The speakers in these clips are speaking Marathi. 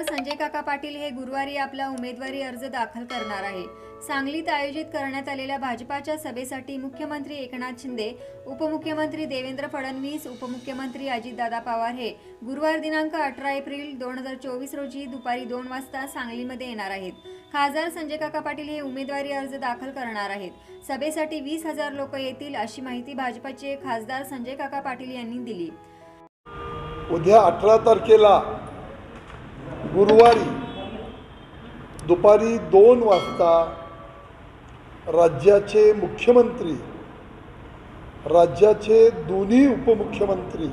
संजय काका पाटील हे गुरुवारी आपला उमेदवारी अर्ज दाखल करणार आहे. सांगलीत आयोजित करण्यात आलेल्या भाजपाच्या सभेसाठी मुख्यमंत्री एकनाथ शिंदे उपमुख्यमंत्री देवेंद्र फडणवीस उपमुख्यमंत्री अजितदादा पवार हे गुरुवार दिनांक अठरा एप्रिल दोन हजार चोवीस रोजी दुपारी दोन वाजता सांगलीमध्ये येणार आहेत. खासदार संजय काका पाटील हे उमेदवारी अर्ज दाखल करणार आहेत. सभेसाठी वीस हजार लोक येतील अशी माहिती भाजपाचे खासदार संजय काका पाटील यांनी दिली. उद्या अठरा तारखेला गुरुवारी दुपारी दोन वाजता राज्याचे मुख्यमंत्री राज्याचे दोन्ही उपमुख्यमंत्री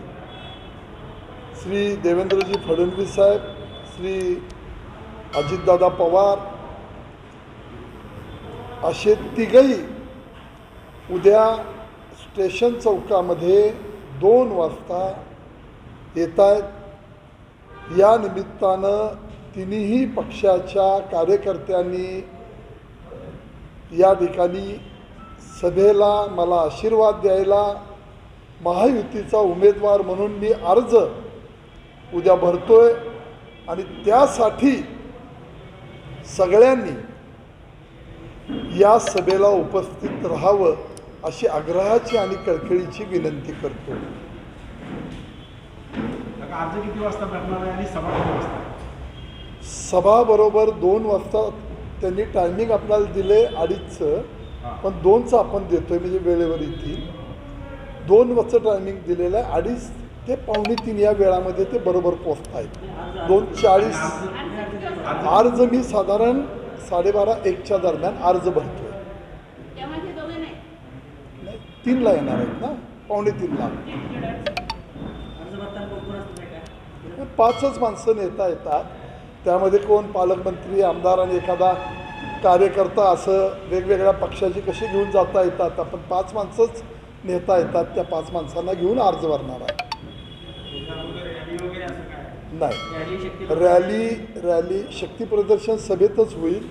श्री देवेंद्रजी फडणवीस साहेब श्री अजितदादा पवार असे तिघही उद्या स्टेशन चौकामध्ये दोन वाजता येत आहेत या निमित्तानं तिन्ही पक्षाच्या कार्यकर्त्यांनी या ठिकाणी सभेला मला आशीर्वाद द्यायला महायुतीचा उमेदवार म्हणून मी अर्ज उद्या भरतोय आणि त्यासाठी सगळ्यांनी या सभेला उपस्थित राहावं अशी आग्रहाची आणि कळकळीची विनंती करतो. काका अर्ज किती वाजता भरणार आहे आणि सभा किती वाजता सभा बरोबर दोन वाजता त्यांनी टायमिंग आपल्याला दिले अडीचचं. पण दोनचं आपण देतोय म्हणजे वेळेवर येतील दोन वाजता टायमिंग दिलेलं आहे अडीच ते पावणे तीन या वेळामध्ये ते बरोबर पोचत आहेत दोन चाळीस. अर्ज मी साधारण साडेबारा एकच्या दरम्यान अर्ज दोघे नाही. नाही, तीनला येणार आहेत ना? पावणे तीनला. पाचच माणसं नेता येतात. त्यामध्ये कोण पालकमंत्री आमदार आणि एखादा कार्यकर्ता असं वेगवेगळ्या पक्षाची कशी घेऊन जाता येतात आपण पाच माणसंच नेता येतात त्या पाच माणसांना घेऊन अर्ज भरणार आहे रॅली वगैरे असं काय? नाही. रॅली रॅली शक्ती प्रदर्शन सभेतच होईल.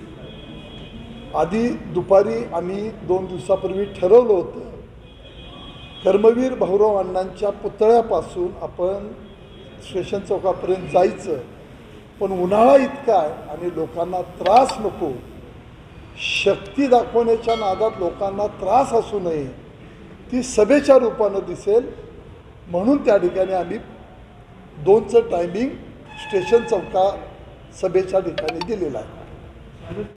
आधी दुपारी आम्ही दोन दिवसापूर्वी ठरवलं होतं कर्मवीर भाऊराव अण्णांच्या पुतळ्यापासून आपण स्टेशन चौकापर्यंत जायचं. पण उन्हाळा इतका आहे आणि लोकांना त्रास नको. शक्ती दाखवण्याच्या नादात लोकांना त्रास असू नये. ती सभेच्या रूपानं दिसेल. म्हणून त्या ठिकाणी आम्ही दोनचं टायमिंग स्टेशन चौका सभेच्या ठिकाणी दिलेलं आहे.